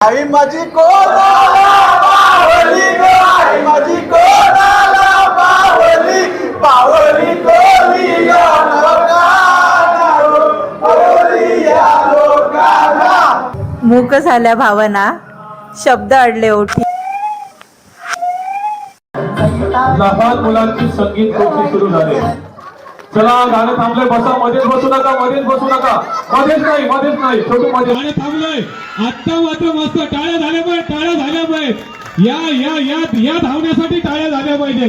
आई माझी कोणाला ग? आई माझी कोणाला बावली? बावली कोणी या लोकांना? मूक झाल्या भावना शब्द अडले ओठी. लहान मुलांची संगीत सुरू झाली. चला गाणं थांबलंय बसा मध्येच बसू नका मध्येच बसू नका. मध्येच नाही मध्येच नाही छोटू मध्ये गाणं थांबलंय. आत्ता मात्र मस्त टाळ्या झाल्या पाहिजे टाळ्या झाल्या पाहिजे या या या या धावण्यासाठी टाळ्या झाल्या पाहिजे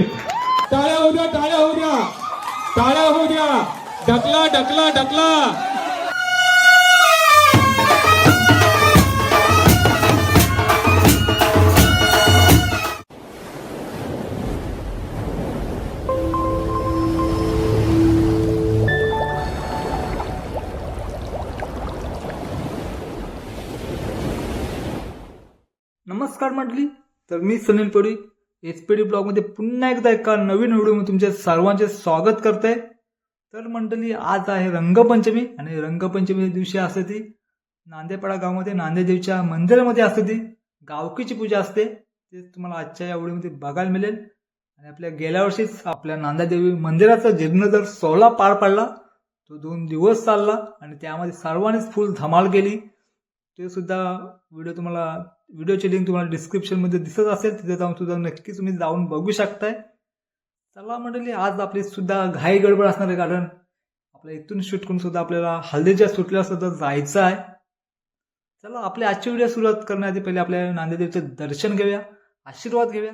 टाळ्या होऊ द्या टाळ्या होऊ द्या. टाळ्या होऊ द्या. ढकला ढकला ढकला. नमस्कार म्हटली. तर मी सुनील पडी एस पी डी ब्लॉगमध्ये पुन्हा एकदा एका नवीन व्हिडिओमध्ये तुमचे सर्वांचे स्वागत करते तर मंडळी आज आहे रंगपंचमी आणि रंगपंचमी दिवशी असते ती. नांदेपाडा गावामध्ये नांदेदेवीच्या मंदिरामध्ये असते ती. गावकीची पूजा असते. ते तुम्हाला आजच्या या व्हिडिओमध्ये बघायला मिळेल. आणि आपल्या गेल्या वर्षीच आपल्या नांदादेवी मंदिराचा जीर्णोद्धार सोहळा पार पडला तो दोन दिवस चालला आणि त्यामध्ये सर्वांनीच फुल धमाल केली. ते सुद्धा व्हिडिओ तुम्हाला व्हिडिओची लिंक तुम्हाला डिस्क्रिप्शनमध्ये दिसत असेल तिथे जाऊन सुद्धा नक्की तुम्ही जाऊन बघू शकताय. चला मंडळी आज आपली सुद्धा घाई गडबड असणार आहे कारण आपल्या इथून शूट करून सुद्धा आपल्याला हल्दीच्या सुटल्या सुद्धा जायचं आहे. चला आपले आजची व्हिडिओ सुरुवात करण्याआधी पहिले आपल्या नांदेदेवीचं दर्शन घेऊया आशीर्वाद घेऊया.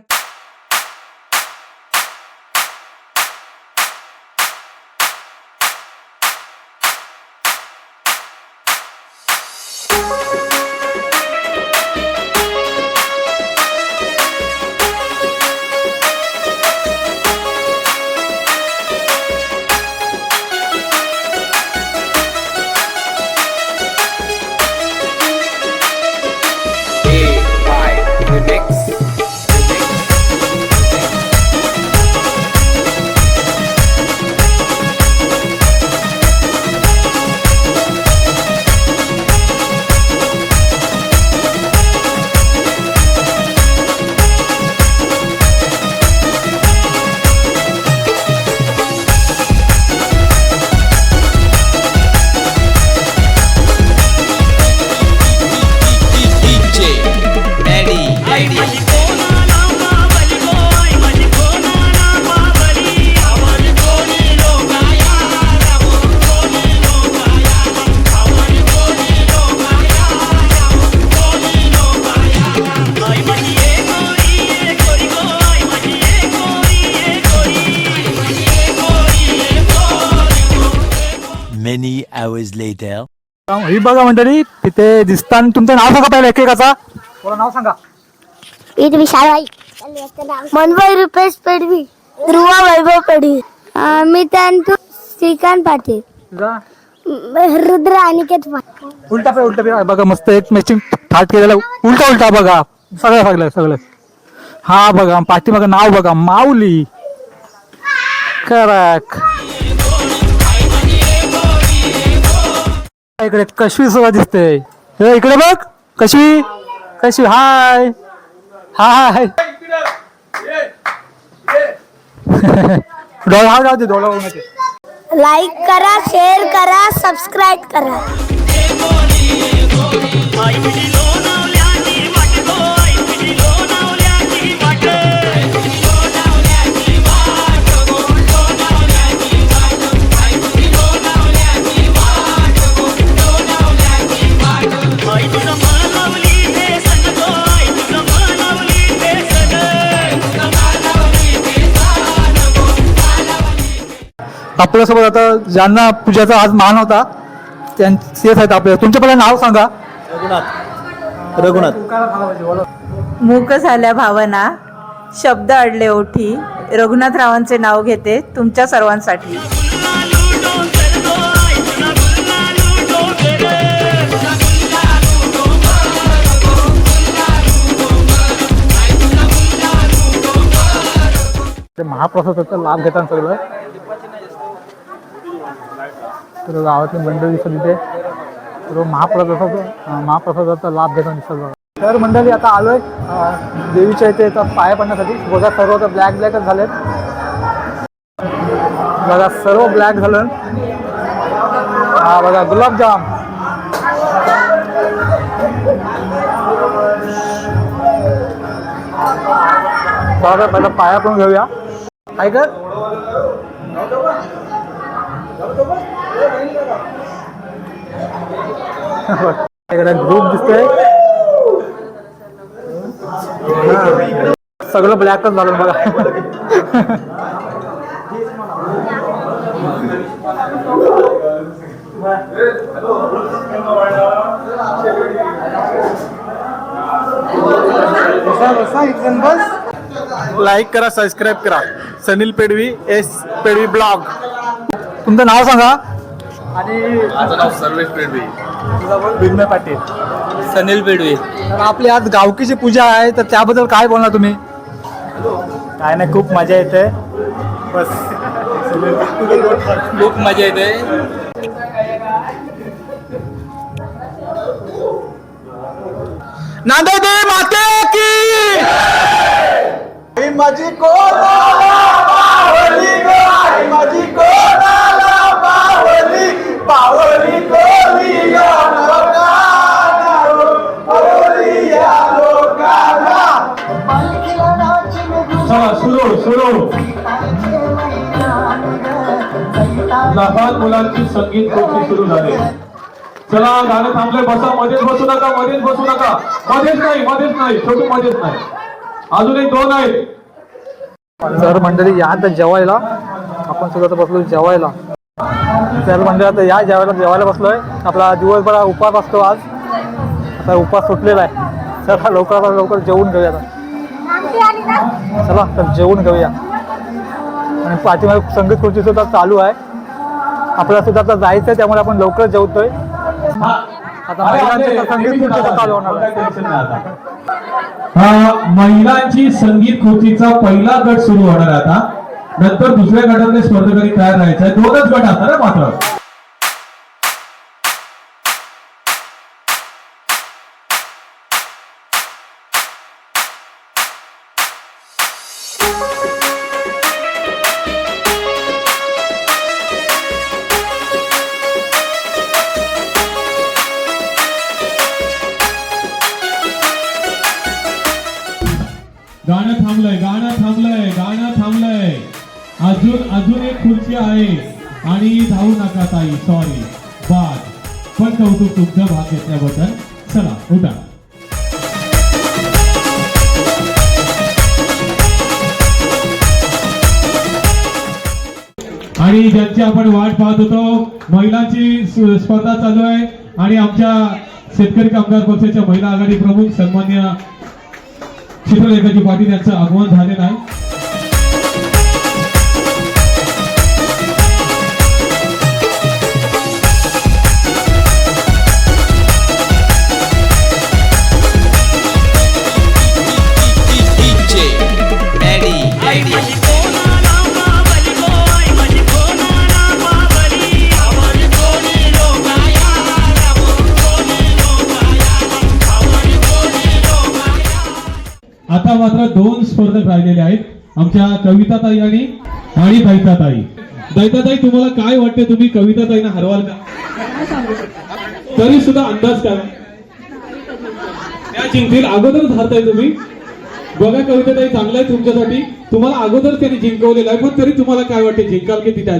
Hours later. ही बघा मंडळी तिथे दिसताना तुमचं नाव सांगा पहिलं एकेकाचा. मला नाव सांगा. इथे विशाल भाई मनभाई रुपेश पडवी ध्रुवा वैभव पडवी. मी त्यांतू श्रीकांत पाटील. तुझा? म- रुद्र अनिकेत पाटील. उलटा पे उलटा पे बघा मस्त एक मॅचिंग थाट केलेला. उलटा उलटा बघा. सगळं सगळं सगळं. हा बघा पाठीमागं नाव बघा. माऊली. करक इकडे कशवी सुद्धा दिसते हे इकडे बघ कशवी कशवी हाय हाय डोळा हा जाऊ दे डोळा. लाईक करा शेअर करा सबस्क्राईब करा आपल्यासोबत आता ज्यांना पूजाचा आज मान होता त्यां- तेच आहेत आपल्या तुमच्या पहिलं नाव सांगा. मूक झाल्या भावना शब्द अडले ओठी. रघुनाथरावांचे नाव घेते तुमच्या सर्वांसाठी. ते महाप्रसादाचा लाभ घेतात सगळं तर गावातली मंडळी दिसत इथे तर महाप्रसादाचा महाप्रसादाचा लाभ घेताना दिसत बघा तर मंडळी आता आलोय देवीच्या इथे पाया पडण्यासाठी. बघा सर्व आता ब्लॅक ब्लॅकच झालेत. बघा सर्व ब्लॅक झालं. हा बघा गुलाबजाम. बघा पहिला पाया पण घेऊया. काय कर? ग्रुप दिसतोय. सगळं ब्लॅकच झालं बघा लाईक करा सबस्क्राईब करा. Sanil Pedvi S Pedvi blog. तुमचं नाव सांगा. आणि माझं नाव सर्वेश पेडवी. विघ्न पाटील. सनील पेडवी. तर आपली आज गावकीची पूजा आहे तर त्याबद्दल काय बोलणार तुम्ही? काय नाही खूप मजा येते. बस. खूप मजा येते. नांदेड माते की! ही माझी कोणाला संगीत खुर्ची सुरू झाले. चला गाणं थांबले बसा. मध्येच बसू नका मध्येच बसू नका. मध्येच नाही मध्येच नाही. छोटू मध्येच नाही. अजून एक दोन आहेत. सर मंडळी या आता जेवायला. आपण सुद्धा बसलो जेवायला. सर मंडळी आता या जेवायला जेवायला बसलोय. आपला दिवसभर उपास असतो आज. आता उपास सुटलेला आहे. चला लवकरात लवकर जेवून घेऊया आता. चला तर जेवून घेऊया. आणि पाठीमागे संगीत खुर्ची सुद्धा चालू आहे. आपल्याला सुद्धा आता जायचं आहे त्यामुळे आपण लवकर जेवतोय. आता महिलांचं संगीत सुद्धा चालू होणार हा महिलांची संगीत खुर्चीचा पहिला गट सुरू होणार आता. नंतर दुसऱ्या गटातले स्पर्धकांनी तयार राहायचं. आहे दोनच गट आहे मात्र. थांबलंय गाणं थांबलंय गाणं थांबलंय. अजून अजून एक खुर्ची आहे. आणि धावू नका ताई सॉरी बाद. पण कौतुक तुमचं भाग घेतल्याबद्दल चला उठा. आणि ज्यांची आपण वाट पाहत होतो महिलांची स्पर्धा चालू आहे. आणि आमच्या शेतकरी कामगार पक्षाच्या महिला आघाडी प्रमुख सन्मान्य चित्रलेखाजी पाटील यांचं आगमन झालेलं आहे. दोन स्पर्धक राहिलेले आहेत. आमच्या कविताताई आणि आणि दैताताई. दैताताई तुम्हाला काय वाटते? तुम्ही कविताताईंना हरवाल का? तरी सुद्धा अंदाज करा त्या जिंकतील. अगोदरच हरताय तुम्ही. बघा कविताताई चांगलं आहे तुमच्यासाठी. तुम्हाला अगोदर त्यांनी जिंकवलेलं आहे पण तरी तुम्हाला काय वाटते? जिंकाल की तिथे?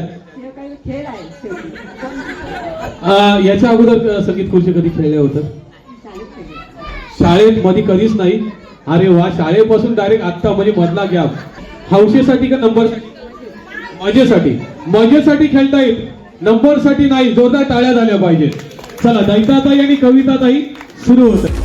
याच्या अगोदर संगीत खुर्ची कधी खेळले होतं? शाळेत मध्ये कधीच नाही. अरे वा शाळेपासून डायरेक्ट आत्ता म्हणजे मधला गॅप हौशेसाठी का नंबर मजेसाठी. मजेसाठी खेळता येईल. नंबरसाठी नाही जोरदार टाळ्या झाल्या पाहिजेत. चला दैताताई आणि कविताताई सुरू होत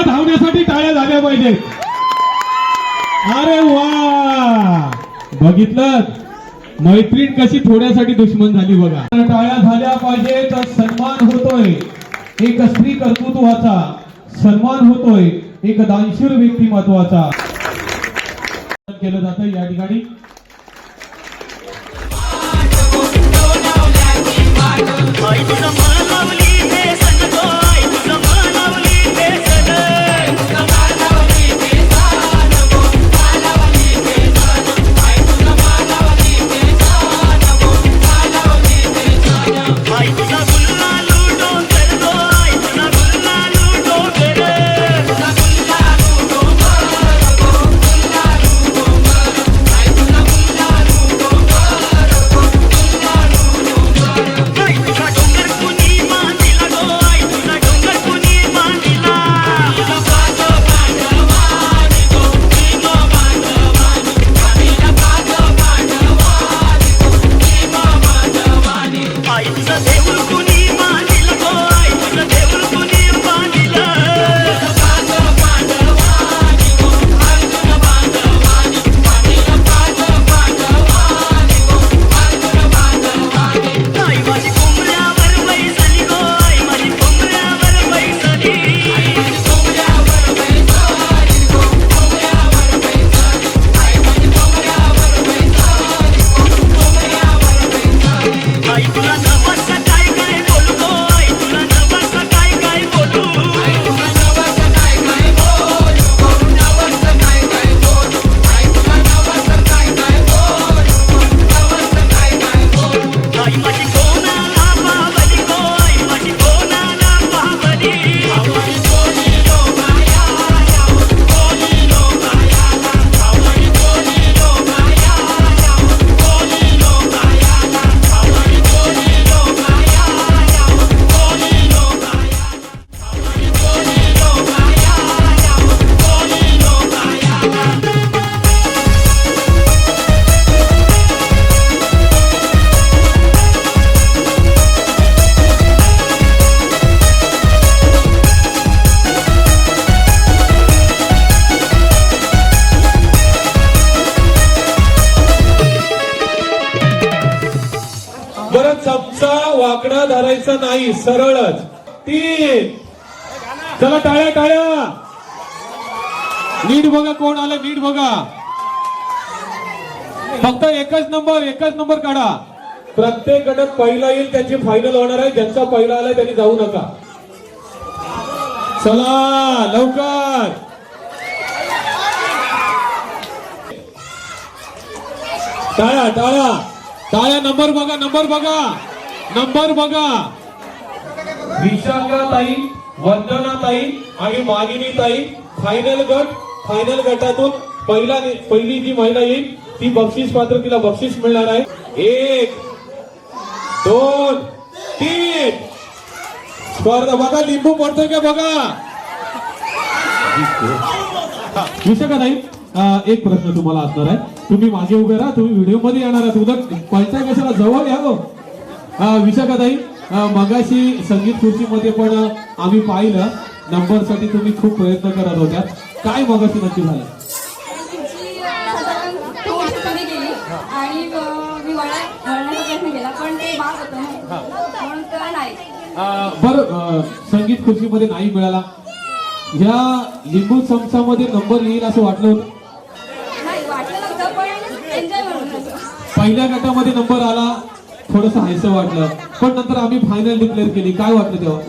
या धावण्यासाठी टाळ्या झाल्या पाहिजे अरे वा! बघितलं? मैत्रीण कशी थोड्यासाठी दुश्मन झाली बघा. टाळ्या झाल्या पाहिजे तर सन्मान होतोय. एक स्त्री कर्तृत्वाचा सन्मान होतोय. एक दानशूर व्यक्तिमत्वाचा केलं जातं या ठिकाणी. बरं चमचा वाकडा धरायचा नाही सरळच. तीन चला टाळ्या टाळ्या. नीट बघा कोण आलं नीट बघा. फक्त एकच नंबर एकच नंबर काढा. प्रत्येक गटात पहिला येईल त्यांची फायनल होणार आहे. ज्यांचा पहिला आलाय त्यांनी जाऊ नका. चला लवकर. टाळ्या टाळ्या. टाळ्या नंबर बघा नंबर बघा. नंबर बघा. विशाखा ताई वंदना ताई आणि मागिनी ताई फायनल गट फायनल गटातून पहिला पहिली जी महिला येईल ती बक्षीस पात्र तिला बक्षीस मिळणार आहे. एक दोन तीन. स्पर्धा बघा लिंबू पडतोय का बघा? विशाखा ताई एक प्रश्न तुम्हाला असणार आहे. तुम्ही मागे उभे राहा तुम्ही व्हिडिओमध्ये येणार आहात. पळताय कशाला जवळ या गो विशाखा ताई मगाशी संगीत खुर्चीमध्ये पण आम्ही पाहिलं. नंबरसाठी तुम्ही खूप प्रयत्न करत होत्या. काय मगाशी नक्की झालं? थोडीशी कमी गेली आणि अं, मी वळा वळण्याचा प्रयत्न केला पण ते भाग होतं ना म्हणून तर नाही बर संगीत खुर्चीमध्ये नाही मिळाला. ह्या लिंबू चमचामध्ये नंबर येईल असं वाटलं होतं? पहिल्या गटामध्ये नंबर आला. थोडस हायस वाटलं. पण नंतर आम्ही फायनल डिक्लेअर केली. काय वाटलं तेव्हा?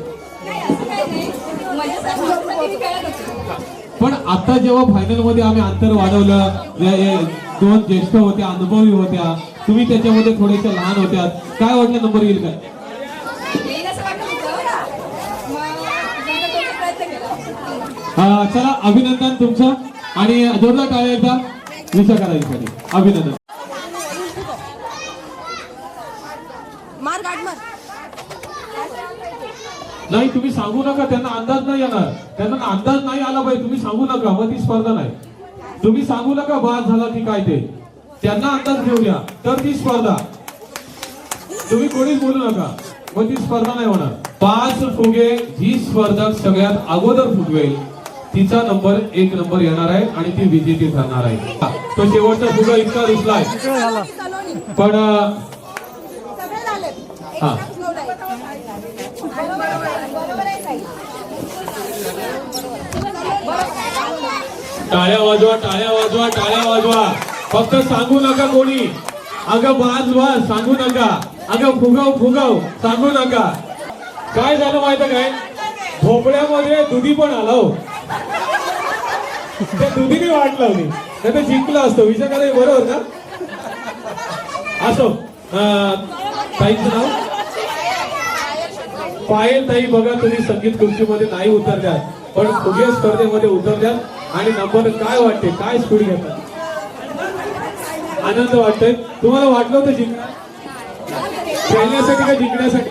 पण आता जेव्हा फायनलमध्ये आम्ही अंतर वाढवलं या- दोन ज्येष्ठ होत्या अनुभवी होत्या तुम्ही त्याच्यामध्ये थोड्याशा लहान होत्या काय वाटलं नंबर येईल काय? चला अभिनंदन तुमचं. आणि जोरदार टाळ्या एकदा. विचार करायसाठी अभिनंदन. नाही तुम्ही सांगू नका त्यांना अंदाज नाही येणार. त्यांना अंदाज नाही आला पाहिजे तुम्ही सांगू नका मग ती स्पर्धा नाही. तुम्ही सांगू नका बाद झाला की काय ते. त्यांना अंदाज घेऊ द्या तर ती स्पर्धा. तुम्ही कोणीच बोलू नका मग ती स्पर्धा नाही होणार. पाच फुगे जी स्पर्धक सगळ्यात अगोदर फुगवेल. तिचा नंबर एक नंबर येणार आहे आणि ती विजेती ठरणार आहे. तो शेवटचा फुगा इतका रुसलाय पण हा. टाळ्या वाजवा टाळ्या वाजवा टाळ्या वाजवा. फक्त सांगू नका कोणी. अगं बाज वाज सांगू नका. अगं फुगव फुगव सांगू नका. काय झालं माहिती काय? भोपळ्यामध्ये दुधी पण आलो हो. त्या दुधीने वाट लावली नाही तर जिंकलं असतं. विचार करा बरोबर ना? असो. ताईचं नाव? पायल ताई बघा तुम्ही संगीत खुर्चीमध्ये नाही उतरल्यात पण फुगे स्पर्धेमध्ये उतरल्यात. आणि नंबर काय वाटते? काय स्पीड घेतात आनंद वाटतोय. तुम्हाला वाटलं होतं जिंकणार खेळण्यासाठी का जिंकण्यासाठी?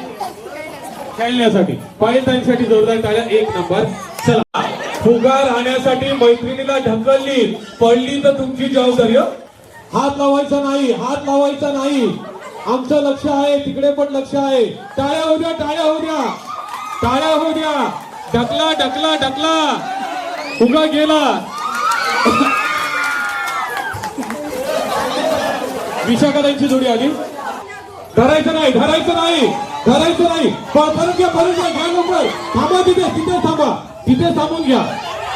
खेळण्यासाठी. पायल ताईंसाठी जोरदार टाळ्या. एक नंबर. चला. फुगा राहण्यासाठी मैत्रिणीला ढकलली पडली तर तुमची जबाबदारी हं. हात लावायचा नाही. हात लावायचा नाही. आमचं लक्ष आहे. तिकडे पण लक्ष आहे. टाळ्या होऊ द्या. टाळ्या होऊ द्या. टाळ्या होऊ द्या. ढकला ढकला ढकला. फुगा गेला. विशाखाताईंची जोडी आली. धरायचं नाही धरायचं नाही धरायचं नाही. परत घ्या परत घ्या घ्या नंबर थांबा तिथे तिथे थांबा. तिथे थांबून घ्या.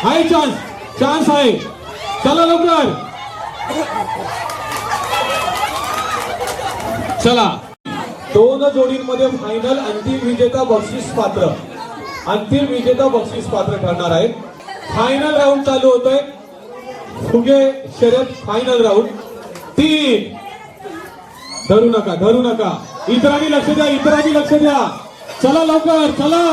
आहे चान्स चान्स आहे. चला लवकर. चला. दोन जोडींमध्ये फायनल अंतिम विजेता बक्षीस पात्र. अंतिम विजेता बक्षीस पात्र ठरणार आहे फायनल राऊंड चालू होतोय. फुगे शर्यत फायनल राऊंड तीन. धरू नका धरू नका. इतरांनी लक्ष द्या इतरांनी लक्ष द्या. चला लवकर चला.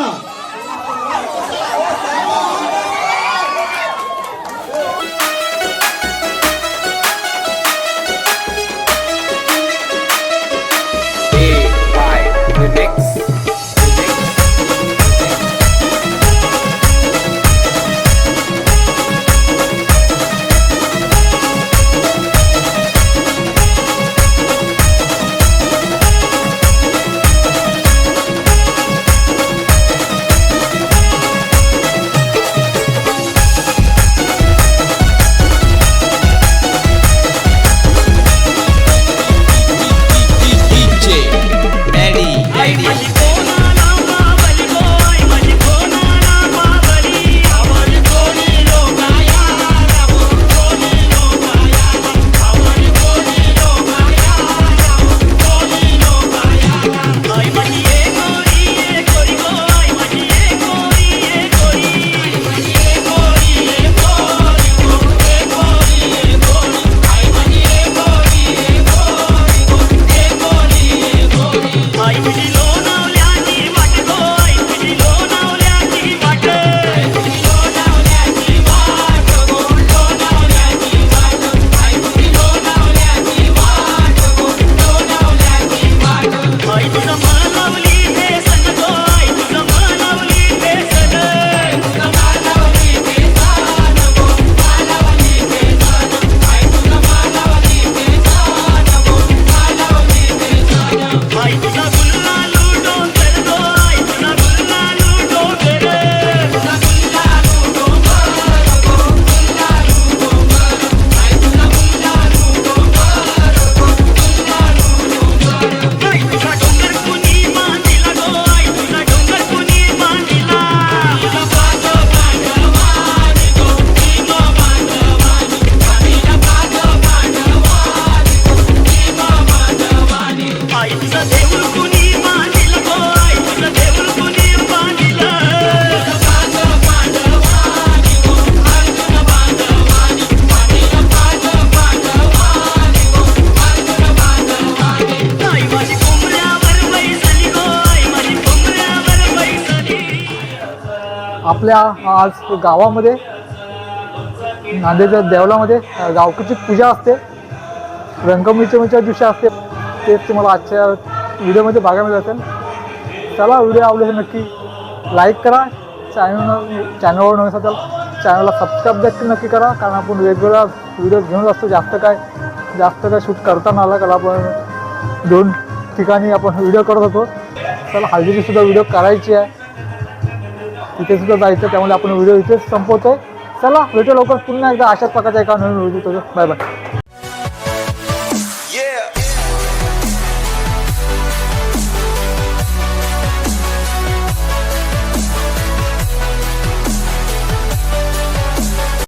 आपल्या आज गावामध्ये नांदेडच्या देवलामध्ये गावकीची पूजा असते. रंगपंचमीच्या दिवशी असते. ते तुम्हाला आजच्या व्हिडिओमध्ये बघायला मिळत असेल चला व्हिडिओ आवडले तर नक्की लाईक करा. चॅनल चॅनलवर नवीन असेल चॅनलला सबस्क्राईब देखील नक्की करा. कारण आपण वेगवेगळ्या व्हिडिओ घेऊन असतो. जास्त काय जास्त काय शूट करताना आला कारण आपण दोन ठिकाणी आपण व्हिडिओ करत होतो. चला हळदीची सुद्धा व्हिडिओ करायची आहे. तिथे सुद्धा जायचं त्यामुळे आपण व्हिडिओ इथेच संपवतोय. चला भेटू लवकर पुन्हा एकदा अशाच प्रकारच्या एका नवीन व्हिडिओ बाय बाय